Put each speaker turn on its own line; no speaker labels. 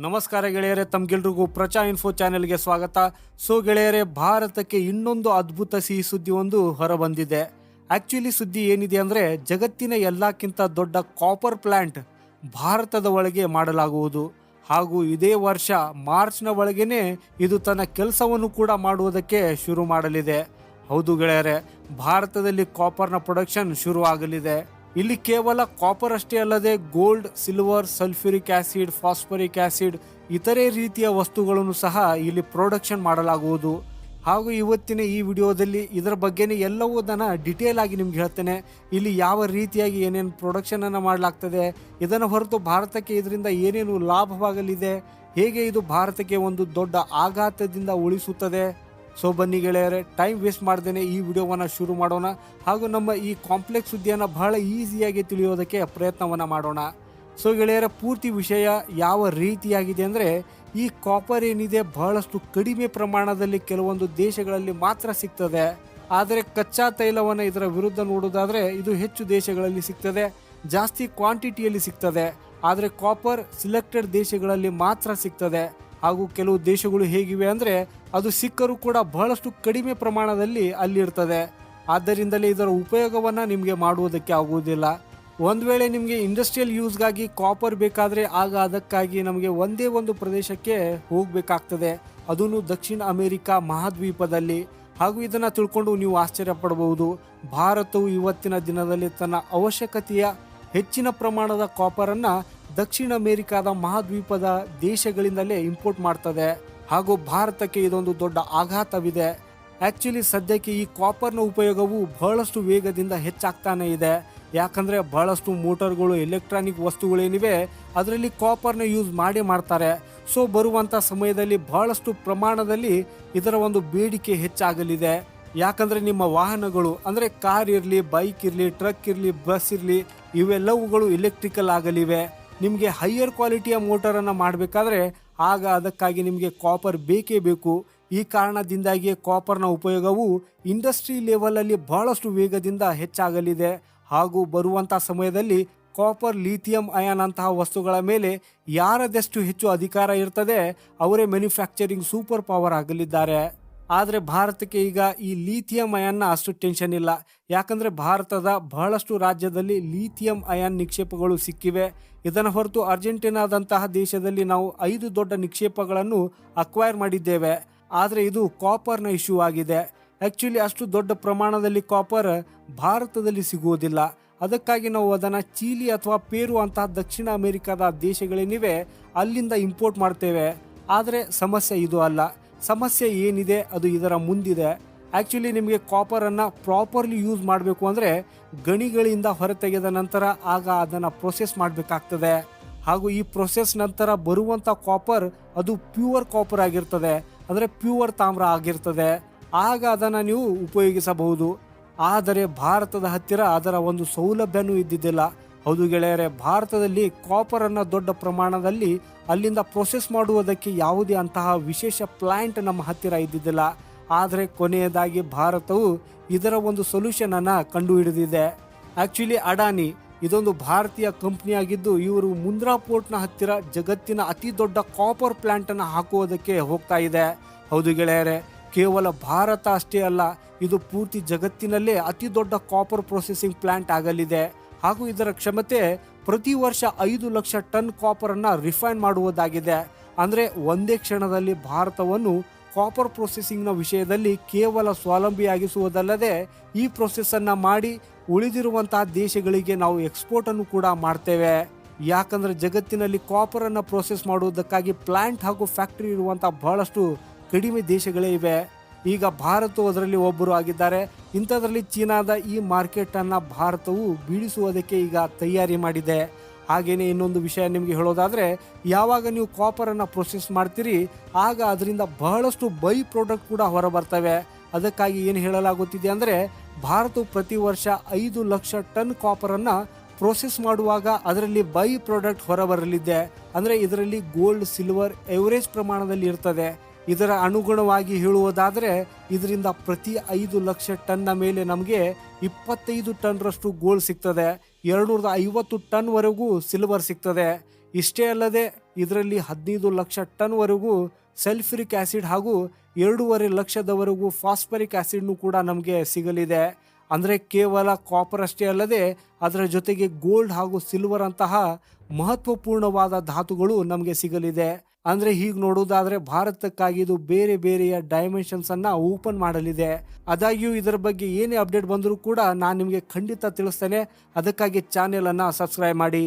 ನಮಸ್ಕಾರ ಗೆಳೆಯರೆ, ತಮ್ಗೆಲ್ರಿಗೂ ಪ್ರಚಾ ಇನ್ಫೋ ಚಾನೆಲ್ಗೆ ಸ್ವಾಗತ. ಸೊ ಗೆಳೆಯರೆ, ಭಾರತಕ್ಕೆ ಇನ್ನೊಂದು ಅದ್ಭುತ ಸಿಹಿ ಸುದ್ದಿ ಒಂದು ಹೊರಬಂದಿದೆ. ಆಕ್ಚುಲಿ ಸುದ್ದಿ ಏನಿದೆ ಅಂದ್ರೆ, ಜಗತ್ತಿನ ಎಲ್ಲಕ್ಕಿಂತ ದೊಡ್ಡ ಕಾಪರ್ ಪ್ಲಾಂಟ್ ಭಾರತದ ಒಳಗೆ ಮಾಡಲಾಗುವುದು. ಹಾಗೂ ಇದೇ ವರ್ಷ ಮಾರ್ಚ್ನ ಒಳಗೇನೆ ಇದು ತನ್ನ ಕೆಲಸವನ್ನು ಕೂಡ ಮಾಡುವುದಕ್ಕೆ ಶುರು ಮಾಡಲಿದೆ. ಹೌದು ಗೆಳೆಯರೆ, ಭಾರತದಲ್ಲಿ ಕಾಪರ್ನ ಪ್ರೊಡಕ್ಷನ್ ಶುರು ಆಗಲಿದೆ ಇಲ್ಲಿ ಕೇವಲ ಕಾಪರ್ ಅಷ್ಟೇ ಅಲ್ಲದೆ gold silver sulphuric acid phosphoric acid ಇತರೆ ರೀತಿಯ ವಸ್ತುಗಳನ್ನು ಸಹ ಇಲ್ಲಿ ಪ್ರೊಡಕ್ಷನ್ ಮಾಡಲಾಗುವುದು. ಹಾಗೂ ಇವತ್ತಿನ ಈ ವಿಡಿಯೋದಲ್ಲಿ ಇದರ ಬಗ್ಗೆನೇ ಎಲ್ಲವುದನ್ನು ಡಿಟೇಲ್ ಆಗಿ ನಿಮ್ಗೆ ಹೇಳ್ತೇನೆ. ಇಲ್ಲಿ ಯಾವ ರೀತಿಯಾಗಿ ಏನೇನು ಪ್ರೊಡಕ್ಷನನ್ನು ಮಾಡಲಾಗ್ತದೆ, ಇದನ್ನು ಹೊರತು ಭಾರತಕ್ಕೆ ಇದರಿಂದ ಏನೇನು ಲಾಭವಾಗಲಿದೆ, ಹೇಗೆ ಇದು ಭಾರತಕ್ಕೆ ಒಂದು ದೊಡ್ಡ ಆಘಾತದಿಂದ ಉಳಿಸುತ್ತದೆ ಸೊ ಬನ್ನಿ ಗೆಳೆಯರೆ ಟೈಮ್ ವೇಸ್ಟ್ ಮಾಡ್ದೇನೆ ಈ ವಿಡಿಯೋವನ್ನು ಶುರು ಮಾಡೋಣ. ಹಾಗೂ ನಮ್ಮ ಈ ಕಾಂಪ್ಲೆಕ್ಸ್ ಸುದ್ದಿಯನ್ನು ಬಹಳ ಈಸಿಯಾಗಿ ತಿಳಿಯೋದಕ್ಕೆ ಪ್ರಯತ್ನವನ್ನು ಮಾಡೋಣ. ಸೊ ಗೆಳೆಯರ, ಪೂರ್ತಿ ವಿಷಯ ಯಾವ ರೀತಿಯಾಗಿದೆ ಅಂದರೆ, ಈ ಕಾಪರ್ ಏನಿದೆ ಬಹಳಷ್ಟು ಕಡಿಮೆ ಪ್ರಮಾಣದಲ್ಲಿ ಕೆಲವೊಂದು ದೇಶಗಳಲ್ಲಿ ಮಾತ್ರ ಸಿಗ್ತದೆ. ಆದರೆ ಕಚ್ಚಾ ತೈಲವನ್ನು ಇದರ ವಿರುದ್ಧ ನೋಡೋದಾದರೆ, ಇದು ಹೆಚ್ಚು ದೇಶಗಳಲ್ಲಿ ಸಿಗ್ತದೆ, ಜಾಸ್ತಿ ಕ್ವಾಂಟಿಟಿಯಲ್ಲಿ ಸಿಗ್ತದೆ. ಆದರೆ ಕಾಪರ್ ಸಿಲೆಕ್ಟೆಡ್ ದೇಶಗಳಲ್ಲಿ ಮಾತ್ರ ಸಿಗ್ತದೆ. ಹಾಗೂ ಕೆಲವು ದೇಶಗಳು ಹೇಗಿವೆ ಅಂದರೆ ಅದು ಸಿಕ್ಕರೂ ಕೂಡ ಬಹಳಷ್ಟು ಕಡಿಮೆ ಪ್ರಮಾಣದಲ್ಲಿ ಅಲ್ಲಿರ್ತದೆ. ಆದ್ದರಿಂದಲೇ ಇದರ ಉಪಯೋಗವನ್ನು ನಿಮಗೆ ಮಾಡುವುದಕ್ಕೆ ಆಗುವುದಿಲ್ಲ. ಒಂದು ವೇಳೆ ನಿಮಗೆ ಇಂಡಸ್ಟ್ರಿಯಲ್ ಯೂಸ್ಗಾಗಿ ಕಾಪರ್ ಬೇಕಾದರೆ ಆಗ ಅದಕ್ಕಾಗಿ ನಮಗೆ ಒಂದೇ ಒಂದು ಪ್ರದೇಶಕ್ಕೆ ಹೋಗಬೇಕಾಗ್ತದೆ. ಅದನ್ನು ದಕ್ಷಿಣ ಅಮೆರಿಕ ಮಹಾದ್ವೀಪದಲ್ಲಿ. ಹಾಗೂ ಇದನ್ನು ತಿಳ್ಕೊಂಡು ನೀವು ಆಶ್ಚರ್ಯ ಪಡಬಹುದು. ಭಾರತವು ಇವತ್ತಿನ ದಿನದಲ್ಲಿ ತನ್ನ ಅವಶ್ಯಕತೆಯ ಹೆಚ್ಚಿನ ಪ್ರಮಾಣದ ಕಾಪರನ್ನು ದಕ್ಷಿಣ ಅಮೆರಿಕಾದ ಮಹಾದ್ವೀಪದ ದೇಶಗಳಿಂದಲೇ ಇಂಪೋರ್ಟ್ ಮಾಡ್ತದೆ. ಹಾಗೂ ಭಾರತಕ್ಕೆ ಇದೊಂದು ದೊಡ್ಡ ಆಘಾತವಿದೆ. ಆಕ್ಚುಲಿ ಸದ್ಯಕ್ಕೆ ಈ ಕಾಪರ್ನ ಉಪಯೋಗವು ಬಹಳಷ್ಟು ವೇಗದಿಂದ ಹೆಚ್ಚಾಗ್ತಾನೆ ಇದೆ. ಯಾಕಂದ್ರೆ ಬಹಳಷ್ಟು ಮೋಟರ್ಗಳು ಎಲೆಕ್ಟ್ರಾನಿಕ್ ವಸ್ತುಗಳೇನಿವೆ, ಅದರಲ್ಲಿ ಕಾಪರ್ನ ಯೂಸ್ ಮಾಡಿ ಮಾಡ್ತಾರೆ. ಸೊ ಬರುವಂತ ಸಮಯದಲ್ಲಿ ಬಹಳಷ್ಟು ಪ್ರಮಾಣದಲ್ಲಿ ಇದರ ಒಂದು ಬೇಡಿಕೆ ಹೆಚ್ಚಾಗಲಿದೆ. ಯಾಕಂದ್ರೆ ನಿಮ್ಮ ವಾಹನಗಳು, ಅಂದ್ರೆ ಕಾರ್ ಇರಲಿ ಬೈಕ್ ಇರಲಿ ಟ್ರಕ್ ಇರಲಿ ಬಸ್ ಇರಲಿ, ಇವೆಲ್ಲವುಗಳು ಎಲೆಕ್ಟ್ರಿಕಲ್ ಆಗಲಿವೆ. ನಿಮಗೆ ಹೈಯರ್ ಕ್ವಾಲಿಟಿಯ ಮೋಟರನ್ನು ಮಾಡಬೇಕಾದ್ರೆ ಆಗ ಅದಕ್ಕಾಗಿ ನಿಮಗೆ ಕಾಪರ್ ಬೇಕೇ ಬೇಕು. ಈ ಕಾರಣದಿಂದಾಗಿಯೇ ಕಾಪರ್ನ ಉಪಯೋಗವು ಇಂಡಸ್ಟ್ರಿ ಲೆವೆಲಲ್ಲಿ ಬಹಳಷ್ಟು ವೇಗದಿಂದ ಹೆಚ್ಚಾಗಲಿದೆ. ಹಾಗೂ ಬರುವಂಥ ಸಮಯದಲ್ಲಿ ಕಾಪರ್ ಲಿಥಿಯಂ ಅಯಾನ್ ಅಂತಹ ವಸ್ತುಗಳ ಮೇಲೆ ಯಾರದೆಷ್ಟು ಹೆಚ್ಚು ಅಧಿಕಾರ ಇರ್ತದೆ, ಅವರೇ ಮ್ಯಾನುಫ್ಯಾಕ್ಚರಿಂಗ್ ಸೂಪರ್ ಪವರ್ ಆಗಲಿದ್ದಾರೆ. ಆದರೆ ಭಾರತಕ್ಕೆ ಈಗ ಈ ಲೀಥಿಯಂ ಅಯಾನ್ನ ಅಷ್ಟು ಟೆನ್ಷನ್ ಇಲ್ಲ. ಯಾಕಂದರೆ ಭಾರತದ ಬಹಳಷ್ಟು ರಾಜ್ಯದಲ್ಲಿ ಲೀಥಿಯಂ ಅಯಾನ್ ನಿಕ್ಷೇಪಗಳು ಸಿಕ್ಕಿವೆ. ಇದನ್ನು ಹೊರತು ಅರ್ಜೆಂಟೀನಾದಂತಹ ದೇಶದಲ್ಲಿ ನಾವು ಐದು ದೊಡ್ಡ ನಿಕ್ಷೇಪಗಳನ್ನು ಅಕ್ವೈರ್ ಮಾಡಿದ್ದೇವೆ. ಆದರೆ ಇದು ಕಾಪರ್ನ ಇಶ್ಯೂ ಆಗಿದೆ. ಆ್ಯಕ್ಚುಲಿ ಅಷ್ಟು ದೊಡ್ಡ ಪ್ರಮಾಣದಲ್ಲಿ ಕಾಪರ್ ಭಾರತದಲ್ಲಿ ಸಿಗುವುದಿಲ್ಲ. ಅದಕ್ಕಾಗಿ ನಾವು ಅದನ್ನು ಚೀಲಿ ಅಥವಾ ಪೇರು ಅಂತಹ ದಕ್ಷಿಣ ಅಮೆರಿಕದ ದೇಶಗಳೇನಿವೆ ಅಲ್ಲಿಂದ ಇಂಪೋರ್ಟ್ ಮಾಡ್ತೇವೆ. ಆದರೆ ಸಮಸ್ಯೆ ಇದು ಅಲ್ಲ. ಸಮಸ್ಯೆ ಏನಿದೆ, ಅದು ಇದರ ಮುಂದಿದೆ. ಆ್ಯಕ್ಚುಲಿ ನಿಮಗೆ ಕಾಪರನ್ನು ಪ್ರಾಪರ್ಲಿ ಯೂಸ್ ಮಾಡಬೇಕು ಅಂದರೆ ಗಣಿಗಳಿಂದ ಹೊರತೆಗೆದ ನಂತರ ಆಗ ಅದನ್ನು ಪ್ರೊಸೆಸ್ ಮಾಡಬೇಕಾಗ್ತದೆ. ಹಾಗೂ ಈ ಪ್ರೊಸೆಸ್ ನಂತರ ಬರುವಂಥ ಕಾಪರ್ ಅದು ಪ್ಯೂರ್ ಕಾಪರ್ ಆಗಿರ್ತದೆ, ಅಂದರೆ ಪ್ಯೂರ್ ತಾಮ್ರ ಆಗಿರ್ತದೆ. ಆಗ ಅದನ್ನು ನೀವು ಉಪಯೋಗಿಸಬಹುದು. ಆದರೆ ಭಾರತದ ಹತ್ತಿರ ಅದರ ಒಂದು ಸೌಲಭ್ಯನೂ ಇದ್ದಿದ್ದಿಲ್ಲ. ಹೌದು ಗೆಳೆಯರೆ, ಭಾರತದಲ್ಲಿ ಕಾಪರ್ ಅನ್ನ ದೊಡ್ಡ ಪ್ರಮಾಣದಲ್ಲಿ ಅಲ್ಲಿಂದ ಪ್ರೊಸೆಸ್ ಮಾಡುವುದಕ್ಕೆ ಯಾವುದೇ ಅಂತಹ ವಿಶೇಷ ಪ್ಲಾಂಟ್ ನಮ್ಮ ಹತ್ತಿರ ಇದ್ದಿದ್ದಿಲ್ಲ. ಆದರೆ ಕೊನೆಯದಾಗಿ ಭಾರತವು ಇದರ ಒಂದು ಸೊಲ್ಯೂಷನ್ ಅನ್ನ ಕಂಡುಹಿಡಿದಿದೆ. ಆಕ್ಚುಲಿ ಅಡಾನಿ ಇದೊಂದು ಭಾರತೀಯ ಕಂಪ್ನಿಯಾಗಿದ್ದು ಇವರು ಮುಂದ್ರಾ ಪೋರ್ಟ್ನ ಹತ್ತಿರ ಜಗತ್ತಿನ ಅತಿ ದೊಡ್ಡ ಕಾಪರ್ ಪ್ಲಾಂಟ್ ಅನ್ನು ಹಾಕುವುದಕ್ಕೆ ಹೋಗ್ತಾ ಇದೆ. ಹೌದು ಗೆಳೆಯರೆ, ಕೇವಲ ಭಾರತ ಅಷ್ಟೇ ಅಲ್ಲ, ಇದು ಪೂರ್ತಿ ಜಗತ್ತಿನಲ್ಲೇ ಅತಿ ದೊಡ್ಡ ಕಾಪರ್ ಪ್ರೊಸೆಸಿಂಗ್ ಪ್ಲಾಂಟ್ ಆಗಲಿದೆ. ಹಾಗೂ ಇದರ ಕ್ಷಮತೆ ಪ್ರತಿ ವರ್ಷ ಐದು ಲಕ್ಷ ಟನ್ ಕಾಪರ್ ಅನ್ನ ರಿಫೈನ್ ಮಾಡುವುದಾಗಿದೆ. ಅಂದ್ರೆ ಒಂದೇ ಕ್ಷಣದಲ್ಲಿ ಭಾರತವನ್ನು ಕಾಪರ್ ಪ್ರೊಸೆಸಿಂಗ್ನ ವಿಷಯದಲ್ಲಿ ಕೇವಲ ಸ್ವಾವಲಂಬಿಯಾಗಿಸುವುದಲ್ಲದೆ ಈ ಪ್ರೊಸೆಸ್ ಅನ್ನ ಮಾಡಿ ಉಳಿದಿರುವಂತಹ ದೇಶಗಳಿಗೆ ನಾವು ಎಕ್ಸ್ಪೋರ್ಟನ್ನು ಕೂಡ ಮಾಡ್ತೇವೆ. ಯಾಕಂದ್ರೆ ಜಗತ್ತಿನಲ್ಲಿ ಕಾಪರ್ ಅನ್ನ ಪ್ರೊಸೆಸ್ ಮಾಡುವುದಕ್ಕಾಗಿ ಪ್ಲಾಂಟ್ ಹಾಗೂ ಫ್ಯಾಕ್ಟರಿ ಇರುವಂಥ ಬಹಳಷ್ಟು ಕಡಿಮೆ ದೇಶಗಳೇ ಇವೆ. ಈಗ ಭಾರತವು ಅದರಲ್ಲಿ ಒಬ್ಬರು ಆಗಿದ್ದಾರೆ. ಇಂಥದ್ರಲ್ಲಿ ಚೀನಾದ ಈ ಮಾರ್ಕೆಟನ್ನು ಭಾರತವು ಬೀಳಿಸುವುದಕ್ಕೆ ಈಗ ತಯಾರಿ ಮಾಡಿದೆ. ಹಾಗೆಯೇ ಇನ್ನೊಂದು ವಿಷಯ ನಿಮಗೆ ಹೇಳೋದಾದರೆ, ಯಾವಾಗ ನೀವು ಕಾಪರನ್ನು ಪ್ರೊಸೆಸ್ ಮಾಡ್ತೀರಿ, ಆಗ ಅದರಿಂದ ಬಹಳಷ್ಟು ಬೈ ಪ್ರಾಡಕ್ಟ್ ಕೂಡ ಹೊರ ಬರ್ತವೆ ಅದಕ್ಕಾಗಿ ಏನು ಹೇಳಲಾಗುತ್ತಿದೆ ಅಂದರೆ, ಭಾರತವು ಪ್ರತಿ ವರ್ಷ ಐದು ಲಕ್ಷ ಟನ್ ಕಾಪರನ್ನು ಪ್ರೊಸೆಸ್ ಮಾಡುವಾಗ ಅದರಲ್ಲಿ ಬೈ ಪ್ರಾಡಕ್ಟ್ ಹೊರಬರಲಿದೆ. ಅಂದರೆ ಇದರಲ್ಲಿ ಗೋಲ್ಡ್ ಸಿಲ್ವರ್ ಎವರೇಜ್ ಪ್ರಮಾಣದಲ್ಲಿ ಇರ್ತದೆ. ಇದರ ಅನುಗುಣವಾಗಿ ಹೇಳುವುದಾದರೆ, ಇದರಿಂದ ಪ್ರತಿ ಐದು ಲಕ್ಷ ಟನ್ನ ಮೇಲೆ ನಮಗೆ ಇಪ್ಪತ್ತೈದು ಟನ್ರಷ್ಟು ಗೋಲ್ಡ್ ಸಿಗ್ತದೆ. ಎರಡುನೂರದ ಐವತ್ತು ಟನ್ವರೆಗೂ ಸಿಲ್ವರ್ ಸಿಗ್ತದೆ. ಇಷ್ಟೇ ಅಲ್ಲದೆ, ಇದರಲ್ಲಿ ಹದಿನೈದು ಲಕ್ಷ ಟನ್ವರೆಗೂ ಸಲ್ಫ್ಯೂರಿಕ್ ಆ್ಯಸಿಡ್ ಹಾಗೂ ಎರಡೂವರೆ ಲಕ್ಷದವರೆಗೂ ಫಾಸ್ಫರಿಕ್ ಆ್ಯಸಿಡ್ನು ಕೂಡ ನಮಗೆ ಸಿಗಲಿದೆ. ಅಂದರೆ ಕೇವಲ ಕಾಪರ್ ಅಷ್ಟೇ ಅಲ್ಲದೆ, ಅದರ ಜೊತೆಗೆ ಗೋಲ್ಡ್ ಹಾಗೂ ಸಿಲ್ವರ್ ಅಂತಹ ಮಹತ್ವಪೂರ್ಣವಾದ ಧಾತುಗಳು ನಮಗೆ ಸಿಗಲಿದೆ. ಅಂದ್ರೆ ಹೀಗೆ ನೋಡೋದಾದ್ರೆ ಭಾರತಕ್ಕಾಗಿ ಇದು ಬೇರೆ ಬೇರೆಯ ಡೈಮೆನ್ಷನ್ಸ್ ಅನ್ನ ಓಪನ್ ಮಾಡಲಿದೆ. ಆದಾಗ್ಯೂ ಇದರ ಬಗ್ಗೆ ಏನೇ ಅಪ್ಡೇಟ್ ಬಂದರೂ ಕೂಡ ನಾನು ನಿಮಗೆ ಖಂಡಿತ ತಿಳಿಸ್ತೇನೆ. ಅದಕ್ಕಾಗಿ ಚಾನೆಲ್ ಅನ್ನ ಸಬ್ಸ್ಕ್ರೈಬ್ ಮಾಡಿ.